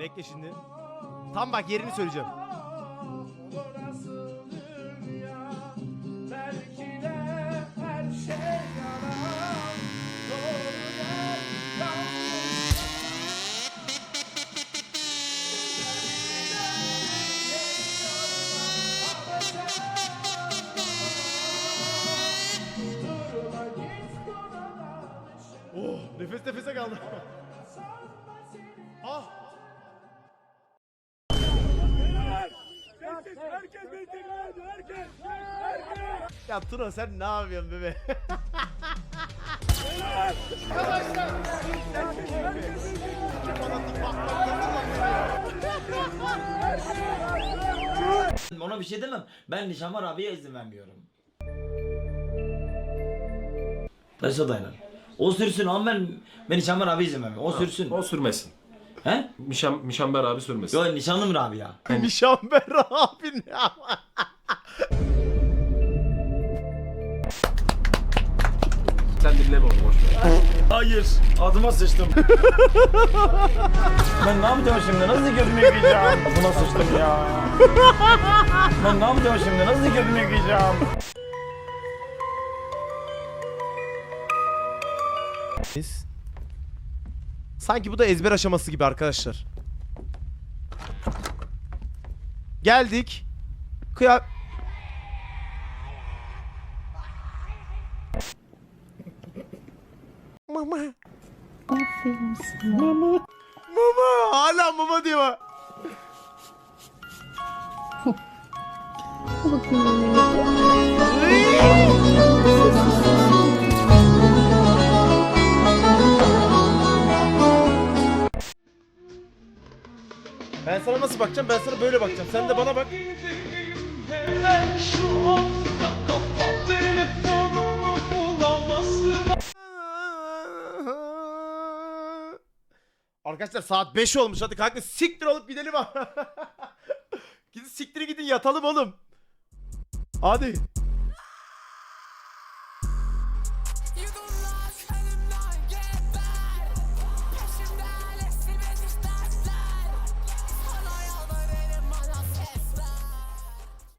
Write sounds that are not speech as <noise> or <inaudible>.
Bekle şimdi. Tam bak yerini söyleyeceğim. Oh, nefes nefese kaldım. <laughs> ah. Ya Tuna sen ne yapıyorsun bebe? Ona bir şey demem. Ben Nişanvar abiye izin vermiyorum. Taşa dayanar. O sürsün ama ben ben Nişanvar abi izin vermiyorum. O sürsün. O sürmesin. He? Mişam, Mişamber abi sürmesin. Yo nişanlım abi ya. Nişanber abi ne ama? Sen dinleme onu boş ver. Hayır. Adıma sıçtım. <laughs> ben ne yapacağım şimdi? Nasıl gözümü yıkayacağım? Adıma sıçtım ya. ben ne yapacağım şimdi? Nasıl gözümü yıkayacağım? Biz- Sanki bu da ezber aşaması gibi arkadaşlar. Geldik. Kıya... Mama. Aferin sana. Mama. Hala mama diyor. Ben sana nasıl bakacağım? Ben sana böyle bakacağım. Sen de bana bak. Arkadaşlar saat 5 olmuş. Hadi kanka siktir olup gidelim. <laughs> gidin siktir gidin yatalım oğlum. Hadi.